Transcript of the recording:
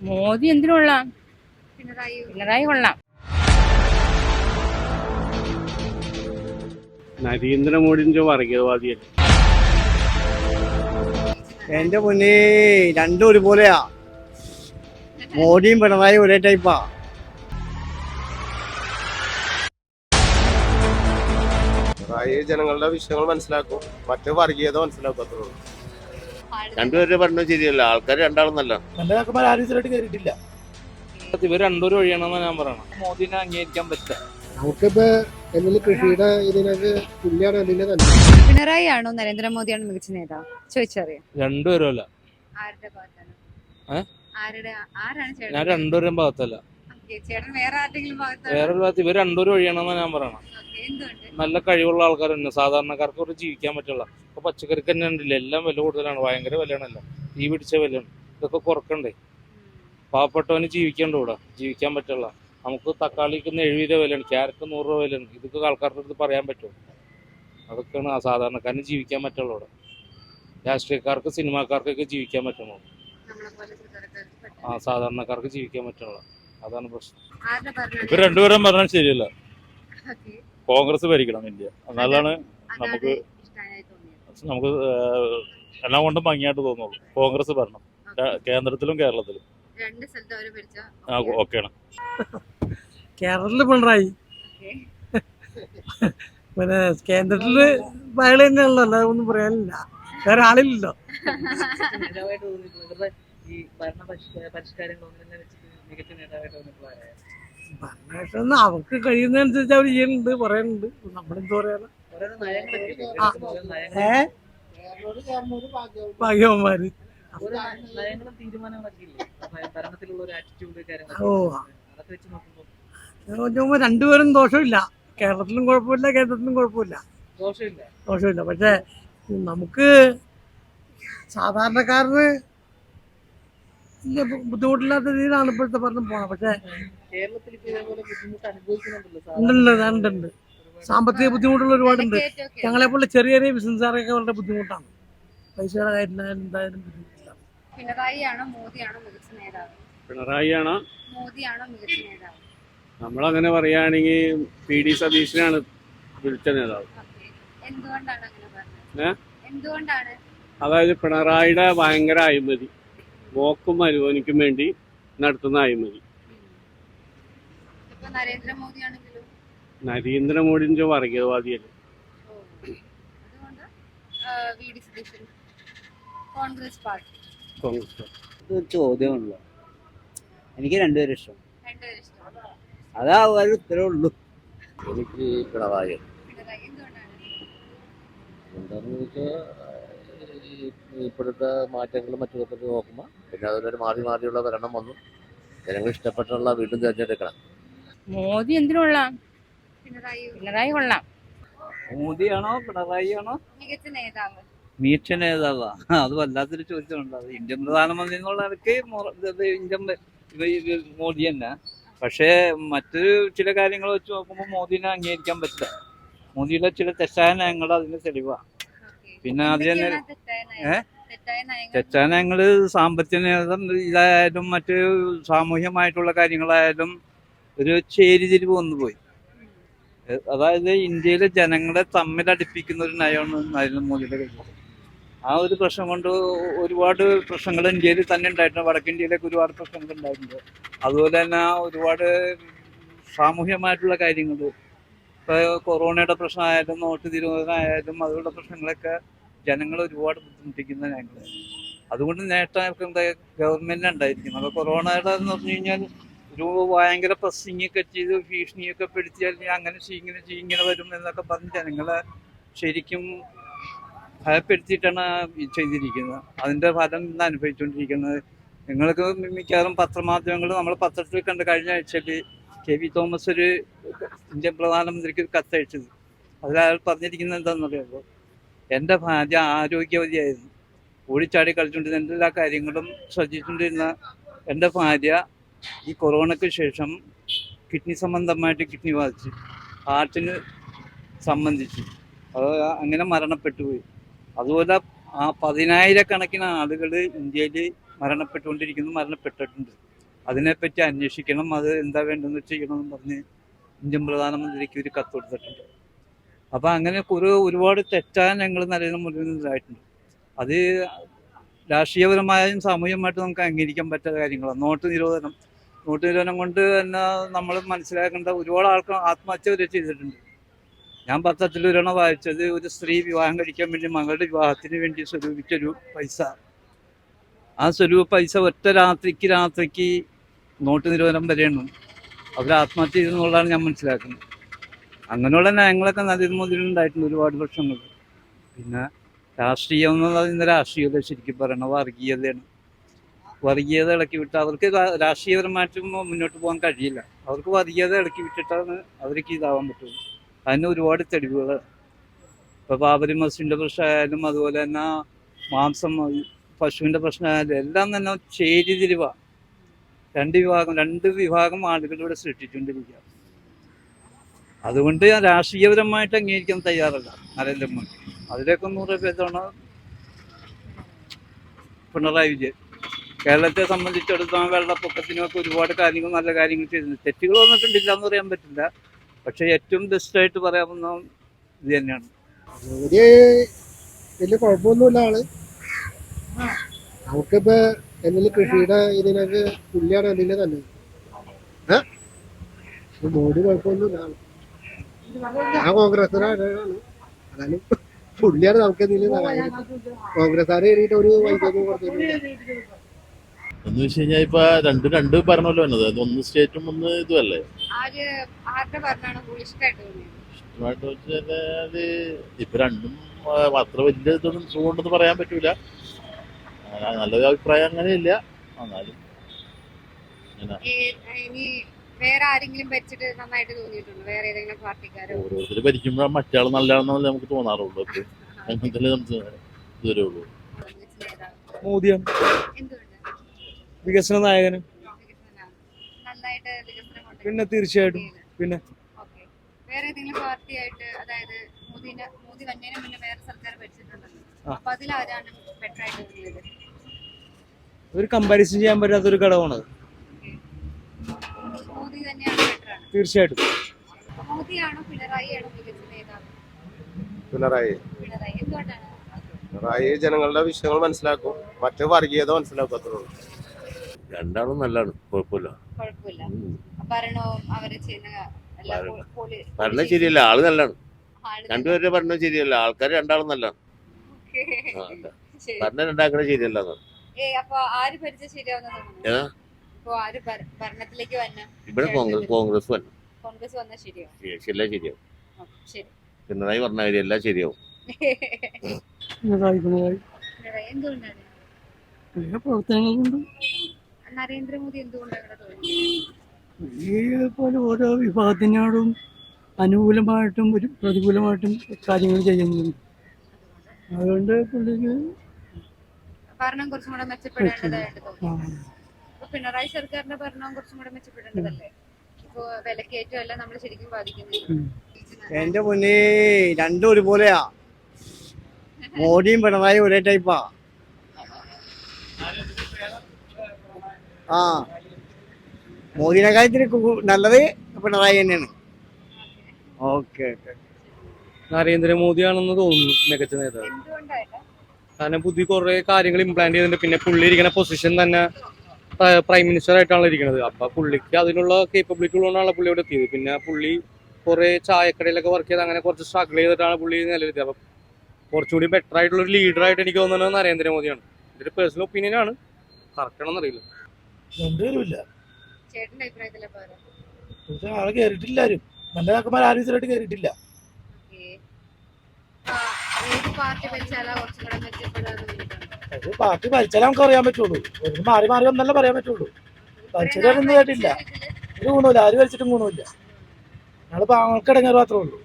മോദി എന്തിനു കൊള്ളാം പിണറായി പിണറായി കൊള്ളാം. നരേന്ദ്രമോദിന്റെ വർഗീയവാദിയല്ലേ? എന്റെ മുന്നേ രണ്ടും ഒരുപോലെയാ. മോദിയും പിണറായി ഒരേ ടൈപ്പാ പിണറായി ജനങ്ങളുടെ വിഷയങ്ങൾ മനസ്സിലാക്കും. മറ്റേ വർഗീയത മനസ്സിലാക്കത്തുള്ളൂ രണ്ടുപേരുടെ പഠനം ശരിയല്ല. ആൾക്കാർ രണ്ടാളെന്നല്ല. നല്ല എന്റെ കാക്കന്മാർ ആരും ഇതിലോട്ട് കയറിയിട്ടില്ല ഇവർ രണ്ടുപേരും ഒഴിയണമെന്ന് ഞാൻ പറയണം. മോദിനെ അംഗീകരിക്കാൻ പറ്റില്ല. നമുക്കിപ്പോ എന്നുള്ള കൃഷിയുടെ ഇതിനൊക്കെ തുല്യാണ് അതിന്റെ തന്നെ? പിണറായി ആണോ നരേന്ദ്രമോദിയാണോ മികച്ച നേതാവ്? ചോദിച്ചറിയാം. രണ്ടുപേരും അല്ല. ആരുടെ ഭാഗത്താണ്? ഏ? ആരുടെ? ആരാണ് ചേട്ടൻ? ഞാൻ രണ്ടുപേരും ഭാഗത്തല്ല. ചേട്ടൻ വേറെ ആരുടെങ്കിലും ഭാഗത്താണ്? വേറൊരു ഭാഗത്ത് ഇവർ രണ്ടുപേരും ഒഴിയണമെന്ന് ഞാൻ പറയണം. എന്തുകൊണ്ട്? നല്ല കഴിവുള്ള ആൾക്കാർ തന്നെ സാധാരണക്കാർക്ക് ഒരു ജീവിക്കാൻ ഇപ്പൊ പച്ചക്കറിക്ക് തന്നെ ഉണ്ടല്ല. എല്ലാം വില കൂടുതലാണ്. ഭയങ്കര വിലയാണല്ലോ. ഈ പിടിച്ച വിലയാണ്. ഇതൊക്കെ കുറക്കണ്ടേ? പാവപ്പെട്ടവന് ജീവിക്കണ്ട ഇവിടെ? ജീവിക്കാൻ പറ്റുള്ള. നമുക്ക് തക്കാളിക്ക് എഴുപത് രൂപ വിലയാണ്. ക്യാരറ്റ് നൂറ് രൂപ വിലയാണ്. ഇതൊക്കെ ആൾക്കാരുടെ അടുത്ത് പറയാൻ പറ്റുമോ? അതൊക്കെയാണ് ആ സാധാരണക്കാരന് ജീവിക്കാൻ പറ്റുള്ളൂ ഇവിടെ. രാഷ്ട്രീയക്കാർക്ക് സിനിമാക്കാർക്കൊക്കെ ജീവിക്കാൻ പറ്റുള്ളൂ പെട്ടെന്ന്. ആ സാധാരണക്കാർക്ക് ജീവിക്കാൻ പറ്റുള്ളൂ. അതാണ് പ്രശ്നം. ഇപ്പൊ ഇവർ രണ്ടുപേരും പറഞ്ഞാൽ ശരിയല്ല. കോൺഗ്രസ് ഭരിക്കണം ഇന്ത്യ. എന്നാലാണ് നമുക്ക് നമുക്ക് എല്ലാം കൊണ്ടും ഭംഗിയായിട്ട് തോന്നുള്ളൂ. കോൺഗ്രസ് ഭരണം. കേന്ദ്രത്തിലും കേരളത്തിലും. ആ ഓക്കെയാണ്. കേരളത്തിൽ പിണറായി. പിന്നെ കേന്ദ്രത്തിൽ വയൽ തന്നെയാണല്ലോ അല്ലാതെ ഒന്നും പറയാനില്ല. വേറെ ആളില്ലല്ലോ. ഭരണപക്ഷ തോന്നിയിട്ടുള്ളത്. ഈ ഭരണ പരിഷ്ക- വെച്ചിട്ട് മികച്ച നേതാവായിട്ട് തോന്നിയിട്ടുള്ള ആരാണ്? ഭരണഘടന അവർക്ക് കഴിയുന്നതനുസരിച്ച് അവർ ചെയ്യുന്നുണ്ട് പറയുന്നുണ്ട് നമ്മളെന്ത് പറയാനാ? ഏ? ഭാഗ്യവന്മാര്. ഓ. നോക്കുമ്പോൾ രണ്ടുപേരും ദോഷമില്ല. കേരളത്തിലും കുഴപ്പമില്ല കേന്ദ്രത്തിലും കുഴപ്പമില്ല. ദോഷമില്ല. ദോഷമില്ല. പക്ഷെ നമുക്ക് സാധാരണക്കാരന് ബുദ്ധിമുട്ടില്ലാത്ത രീതിയിലാണ് ഇപ്പോഴത്തെ പറഞ്ഞു പോണത്. പക്ഷേ കേരളത്തിൽ ഉണ്ടല്ലോ ഉണ്ട് ഉണ്ടുണ്ട് സാമ്പത്തിക ബുദ്ധിമുട്ടുള്ള ഒരുപാടുണ്ട്. വിലക്കയറ്റമൊക്കെ ഞങ്ങളെ പോലെ ചെറിയ ചെറിയ ബിസിനസ്സുകാരൊക്കെ വളരെ ബുദ്ധിമുട്ടാണ്. പൈസയുടെ കാര്യത്തിലായാലും എന്തായാലും ബുദ്ധിമുട്ടില്ല. പിണറായിയാണ് ആണോ മോദിയാണോ മികച്ച നേതാവ്? പിണറായിയാണോ? മോദിയാണോ മികച്ച നേതാവ്? നമ്മളങ്ങനെ പറയുകയാണെങ്കിൽ പി ഡി സതീശനാണ് വിളിച്ച നേതാവ്. എന്തുകൊണ്ടാണ് അങ്ങനെ പറഞ്ഞത്? എന്തുകൊണ്ടാണ്? അതായത് പിണറായിയുടെ ഭയങ്കര അഴിമതി. മോക്കും മരുവനിക്കും വേണ്ടി നടത്തുന്ന അഴിമതി. ഇപ്പൊ നരേന്ദ്രമോദിന്റെ വർഗീയവാദിയല്ലേ? കോൺഗ്രസ് പാർട്ടി. കോൺഗ്രസ് ഒരു ചോദ്യമുള്ളൂ എനിക്ക് രണ്ടുപേരും ഇഷ്ടം. അതാ ഒരു ഉത്തരവുള്ളൂ എനിക്ക് പിണറായി. എന്താന്ന് എന്താണെന്ന് വെച്ചാൽ ഇപ്പോഴത്തെ മാറ്റങ്ങളും മറ്റൊക്കെ നോക്കുമ്പോൾ പിന്നെ അതിലൊരു മാറി മാറിയുള്ള ഭരണം വന്നു. ജനങ്ങൾ ഇഷ്ടപ്പെട്ടുള്ള വീണ്ടും തിരഞ്ഞെടുക്കണം. മോദി എന്തിനു കൊള്ളാം പിണറായി പിണറായി കൊള്ളാം. മോദിയാണോ പിണറായിയാണോ മികച്ച നേതാവ്. മികച്ച നേതാവാ. അത് വല്ലാത്തൊരു ചോദ്യമുണ്ട് അത് ഇന്ത്യൻ പ്രധാനമന്ത്രി എന്നുള്ള നിലയ്ക്ക് ഇന്ത്യൻ മോദി തന്നെ. പക്ഷേ മറ്റൊരു ചില കാര്യങ്ങൾ വെച്ച് നോക്കുമ്പോൾ മോദിനെ അംഗീകരിക്കാൻ പറ്റില്ല. മോദിയുടെ ചില തെറ്റായ നയങ്ങൾ അതിന് തെളിവാ. പിന്നെ അത് തന്നെ ഏഹ്? തെറ്റായ നയങ്ങൾ? സാമ്പത്തിക നേതം ഇതായാലും മറ്റ് സാമൂഹ്യമായിട്ടുള്ള കാര്യങ്ങളായാലും ഒരു ചേരിതിരിവ് വന്നുപോയി. അതായത് ഇന്ത്യയിലെ ജനങ്ങളെ തമ്മിൽ തമ്മിലടിപ്പിക്കുന്ന ഒരു നയമാണ് നരേന്ദ്രമോദിയുടെ കയ്യിൽ. ആ ഒരു പ്രശ്നം കൊണ്ട് ഒരുപാട് പ്രശ്നങ്ങൾ ഇന്ത്യയിൽ തന്നെ ഉണ്ടായിട്ടുണ്ട്. വടക്കിന്ത്യയിലൊക്കെ ഒരുപാട് പ്രശ്നങ്ങൾ ഉണ്ടായിട്ടുണ്ട്. അതുപോലെ തന്നെ ഒരുപാട് സാമൂഹ്യമായിട്ടുള്ള കാര്യങ്ങൾ. ഇപ്പോൾ കൊറോണയുടെ പ്രശ്നമായാലും നോട്ട് തിരുവനായാലും അതുപോലുള്ള പ്രശ്നങ്ങളൊക്കെ ജനങ്ങളെ ഒരുപാട് ബുദ്ധിമുട്ടിക്കുന്ന ഞങ്ങൾ അതുകൊണ്ട് നേട്ടം ഗവൺമെന്റിന് ഉണ്ടായിരിക്കും. അപ്പോൾ കൊറോണയുടെ എന്ന് പറഞ്ഞു കഴിഞ്ഞാൽ ഭയങ്കര പ്രസ്സിങ് ഒക്കെ ചെയ്ത് ഭീഷണിയൊക്കെ പെടുത്തിയാൽ അങ്ങനെ ചെയ്യും ഇങ്ങനെ ചെയ്യും ഇങ്ങനെ വരും എന്നൊക്കെ പറഞ്ഞ് ജനങ്ങളെ ശരിക്കും ഭയപ്പെടുത്തിയിട്ടാണ് ചെയ്തിരിക്കുന്നത്. അതിന്റെ ഫലം ഇന്ന് അനുഭവിച്ചുകൊണ്ടിരിക്കുന്നത്. നിങ്ങൾക്ക് മിക്കവാറും പത്രമാധ്യമങ്ങൾ നമ്മൾ പത്രത്തിൽ കണ്ട് കഴിഞ്ഞ ആഴ്ചയിൽ കെ വി തോമസ് ഒരു ഇന്ത്യൻ പ്രധാനമന്ത്രിക്ക് ഒരു കത്തയച്ചത് അതിൽ അയാൾ പറഞ്ഞിരിക്കുന്നത് എന്താണെന്നറിയാമോ എന്റെ ഭാര്യ ആരോഗ്യവതിയായിരുന്നു. ഓടിച്ചാടി കളിച്ചുകൊണ്ടിരുന്ന എല്ലാ കാര്യങ്ങളും ശ്രദ്ധിച്ചുകൊണ്ടിരുന്ന എന്റെ ഭാര്യ ഈ കൊറോണയ്ക്ക് ശേഷം കിഡ്നി സംബന്ധമായിട്ട് കിഡ്നി ബാധിച്ച് ഹാർട്ടിന് സംബന്ധിച്ച് അത് അങ്ങനെ മരണപ്പെട്ടുപോയി അതുപോലെ ആ പതിനായിരക്കണക്കിന് ആളുകൾ ഇന്ത്യയിൽ മരണപ്പെട്ടുകൊണ്ടിരിക്കുന്നു മരണപ്പെട്ടിട്ടുണ്ട്. അതിനെപ്പറ്റി അന്വേഷിക്കണം അത് എന്താ വേണ്ടെന്ന് ചെയ്യണമെന്ന് പറഞ്ഞ് ഇന്ത്യൻ പ്രധാനമന്ത്രിക്ക് ഒരു കത്ത് കൊടുത്തിട്ടുണ്ട്. അപ്പം അങ്ങനെ ഒരു ഒരുപാട് തെറ്റാൻ ഞങ്ങൾ നരേന്ദ്രമോദിനെതിരായിട്ടുണ്ട് അത് രാഷ്ട്രീയപരമായും സാമൂഹികമായിട്ടും നമുക്ക് അംഗീകരിക്കാൻ പറ്റാത്ത കാര്യങ്ങളാണ്. നോട്ട് നിരോധനം നോട്ട് നിരോധനം കൊണ്ട് തന്നെ നമ്മൾ മനസ്സിലാക്കേണ്ട ഒരുപാട് ആൾക്കാർ ആത്മഹത്യ വരെ ചെയ്തിട്ടുണ്ട്. ഞാൻ പത്രത്തിൽ ഒരെണ്ണം വായിച്ചത് ഒരു സ്ത്രീ വിവാഹം കഴിക്കാൻ വേണ്ടി മകളുടെ വിവാഹത്തിന് വേണ്ടി സ്വരൂപിച്ചൊരു പൈസ. ആ സ്വരൂപ പൈസ ഒറ്റ രാത്രിക്ക് രാത്രിക്ക് നോട്ട് നിരോധനം വരെയാണ്. അവർ ആത്മഹത്യ ചെയ്തെന്നുള്ളതാണ് ഞാൻ മനസ്സിലാക്കുന്നത്. അങ്ങനെയുള്ള നയങ്ങളൊക്കെ നരേന്ദ്രമോദിയിൽ ഉണ്ടായിട്ടുണ്ട് ഒരുപാട് വർഷങ്ങൾ പിന്നെ രാഷ്ട്രീയം എന്നുള്ളത് ഇന്ന് രാഷ്ട്രീയത ശരിക്കും പറയണ വർഗീയതയാണ്. വർഗീയത ഇളക്കി വിട്ട് അവർക്ക് രാഷ്ട്രീയപരമായിട്ട് മുന്നോട്ട് പോകാൻ കഴിയില്ല. അവർക്ക് വർഗീയത ഇളക്കി വിട്ടിട്ടാണ് അവർക്ക് ഇതാവാൻ പറ്റുള്ളൂ. അതിന് ഒരുപാട് തെളിവുകൾ ഇപ്പോൾ ബാബരി മസ്ജിദിന്റെ പ്രശ്നമായാലും അതുപോലെ തന്നെ മാംസം പശുവിന്റെ പ്രശ്നമായാലും എല്ലാം തന്നെ ചേരിതിരിവ രണ്ട് വിഭാഗം രണ്ട് വിഭാഗം ആളുകൾ ഇവിടെ സൃഷ്ടിച്ചുകൊണ്ടിരിക്കുക. അതുകൊണ്ട് ഞാൻ രാഷ്ട്രീയപരമായിട്ട് അംഗീകരിക്കാൻ തയ്യാറല്ല നരേന്ദ്രമോദി. അതിലേക്ക് നൂറ് പേരാണ് പിണറായി വിജയൻ. കേരളത്തെ സംബന്ധിച്ചിടത്തോളം വെള്ളപ്പൊക്കത്തിനൊക്കെ ഒരുപാട് കാര്യങ്ങൾ നല്ല കാര്യങ്ങൾ ചെയ്തിട്ടുണ്ട്. തെറ്റുകൾ വന്നിട്ടുണ്ടില്ല എന്ന് പറയാൻ പറ്റില്ല. പക്ഷേ ഏറ്റവും ബെസ്റ്റായിട്ട് പറയാവുന്ന ഇത് തന്നെയാണ്. വലിയ കുഴപ്പമൊന്നുമില്ല ആൾ. നമുക്കിപ്പോ എന്തെങ്കിലും കൃഷിയുടെ ഇതിനൊക്കെ പുള്ളിയാണ് അതിന്റെ തന്നെ മോഡി കുഴപ്പമൊന്നുമില്ല. ഞാൻ കോൺഗ്രസ്സുകാരാണ് അതായത് പുള്ളിയാണ് നമുക്ക് എന്തെങ്കിലും കോൺഗ്രസ്സുകാരെ കയറിയിട്ട് ഒരു വൈദ്യുതി കൊടുത്തിട്ടില്ല എന്ന് വെച്ച് കഴിഞ്ഞാൽ ഇപ്പൊ രണ്ട് രണ്ട് ഭരണമല്ലോ വന്നത്. അത് ഒന്ന് സ്റ്റേറ്റും ഒന്ന് ഇതുമല്ലേ? ഇഷ്ടമായിട്ട് വെച്ചാൽ ഇപ്പൊ രണ്ടും അത്ര വലിയ ഇതൊന്നും സുഖമുണ്ടെന്ന് പറയാൻ പറ്റൂല. നല്ലൊരു അഭിപ്രായം അങ്ങനെ ഇല്ല. എന്നാലും ഇങ്ങനെ. ഈ- ഇനി വേറെ ആരെങ്കിലും ഭരിച്ചിട്ട് നന്നായിട്ട് തോന്നിയിട്ടുണ്ടോ? വേറെ ഏതെങ്കിലും പാർട്ടിക്കാരോ? ഓരോരുത്തർ ഭരിക്കുമ്പോഴാണ് മറ്റാൾ നല്ലതാണെന്നല്ലേ നമുക്ക് തോന്നാറുള്ളൂ. അപ്പൊ അങ്ങനത്തെ നമുക്ക് ഇതുവരെ ഉള്ളൂ. മോദിയാണ് എന്തുകൊണ്ട്? വികസന നായകന്? പിന്നെ തീർച്ചയായിട്ടും. പിന്നെ? ഓക്കെ. വേറെ ഏതെങ്കിലും പാർട്ടിയായിട്ട് അതായത് മോദി വന്നതിന് മുന്നേ വേറെ സർക്കാർ ഭരിച്ചിട്ടുണ്ടല്ലോ ആ. അതിൽ ആരാണ് ബെറ്റർ ആയിട്ട് ഒരു കമ്പാരിസൺ ചെയ്യാൻ പറ്റാത്ത ഒരു ഘടകമാണ് മോദി തന്നെയാണ് ബെറ്റർ ആണ്. തീർച്ചയായിട്ടും. മോദിയാണോ പിണറായിയാണോ മികച്ച നേതാവ്? പിണറായി. പിണറായി. എന്തുകൊണ്ടാണ്? പിണറായി ജനങ്ങളുടെ വിഷയങ്ങൾ മനസ്സിലാക്കും. മറ്റു വർഗീയത മനസ്സിലാക്കും അത്രേ ഉള്ളൂ. രണ്ടാളും നല്ലതാണ് കുഴപ്പമില്ല. കുഴപ്പമില്ല. ഭരണവും അവർ ചെയ്യുന്ന എല്ലാ ഭരണം. ശരിയല്ല. ആൾ നല്ലതാണ് രണ്ടുപേരുടെ ഭരണം ശരിയല്ല. ആൾക്കാർ രണ്ടാളും നല്ലതാണ്. ഭരണം രണ്ടാക്കണ ശരിയല്ല ഏ അപ്പൊ ആര് ഭരിച്ച ശരിയാവുന്ന തോന്നുന്നു ഏതാ? ആര് ഭരണത്തിലേക്ക് വന്ന? ഇവിടെ കോൺഗ്രസ് വന്ന. എല്ലാം ശരിയാവും. പിണറായി പറഞ്ഞ കാര്യം എല്ലാം ശരിയാവും. പ്രവർത്തനങ്ങൾ കൊണ്ട് നരേന്ദ്രമോദി എന്തുകൊണ്ടാണ് അങ്ങനെ തോന്നിയത് ഈ പോലെ ഓരോ വിഭാഗത്തിനോടും അനുകൂലമായിട്ടും ഒരു പ്രതികൂലമായിട്ടും കാര്യങ്ങൾ ചെയ്യുന്നുണ്ട്. അതുകൊണ്ട് പുള്ളിക്ക് ഭരണം കുറച്ചും കൂടെ മെച്ചപ്പെടേണ്ടതായിട്ട് തോന്നി. പിണറായി സർക്കാരിന്റെ ഭരണം കുറച്ചും കൂടെ മെച്ചപ്പെടേണ്ടതല്ലേ? ഇപ്പൊ വിലക്കയറ്റം എല്ലാം നമ്മൾ ശരിക്കും ബാധിക്കുന്നത്. എന്റെ മുന്നേ രണ്ടും ഒരുപോലെയാ. മോദിയും പിണറായി ഒരേ ടൈപ്പാ ആ. മോദിയുടെ കാര്യത്തിന് നല്ലത് പിണറായി തന്നെയാണ്. ഓക്കെ നരേന്ദ്രമോദിയാണെന്ന് തോന്നുന്നു മികച്ച നേതാവ്. കാരണം പുതിയ കുറെ കാര്യങ്ങൾ ഇംപ്ലാന്റ് ചെയ്തിട്ടുണ്ട്. പിന്നെ പുള്ളി ഇരിക്കുന്ന പൊസിഷൻ തന്നെ പ്രൈം മിനിസ്റ്റർ ആയിട്ടാണ് ഇരിക്കുന്നത്. അപ്പൊ പുള്ളിക്ക് അതിനുള്ള കേപ്പബിലിറ്റി ഉള്ളതുകൊണ്ടാണ് പുള്ളി ഇവിടെ എത്തിയത്. പിന്നെ പുള്ളി കുറെ ചായക്കടയിലൊക്കെ വർക്ക് ചെയ്ത് അങ്ങനെ കുറച്ച് സ്ട്രഗിൾ ചെയ്തിട്ടാണ് പുള്ളി നിലവിലെത്തിയത് അപ്പൊ കുറച്ചുകൂടി ബെറ്റർ ആയിട്ടുള്ള ഒരു ലീഡർ ആയിട്ട് എനിക്ക് തോന്നുന്നത് നരേന്ദ്രമോദിയാണ്. എന്റെ ഒരു പേഴ്സണൽ ഒപ്പീനിയൻ ആണ്. കറക്റ്റ് ആണെന്ന് അറിയില്ല രണ്ടുപേരുമില്ല ആളെ കയറിയിട്ടില്ല ആരും. നല്ല ചാക്കന്മാർ ആരും ഇതിലായിട്ട് കയറിയിട്ടില്ല പാർട്ടി ഭരിച്ചാലാ അത് പാർട്ടി നമുക്ക് അറിയാൻ പറ്റുള്ളൂ. ഒരു മാറി മാറി ഒന്നല്ല പറയാൻ പറ്റുള്ളൂ. ഭരിച്ചവരൊന്നും കേട്ടില്ല. ഒരു ഗുണമില്ല ആര് ഭരിച്ചിട്ടും ഗുണമില്ല ഞങ്ങൾ പാവങ്ങൾക്ക് ഇടങ്ങാറ് മാത്രമേ ഉള്ളൂ.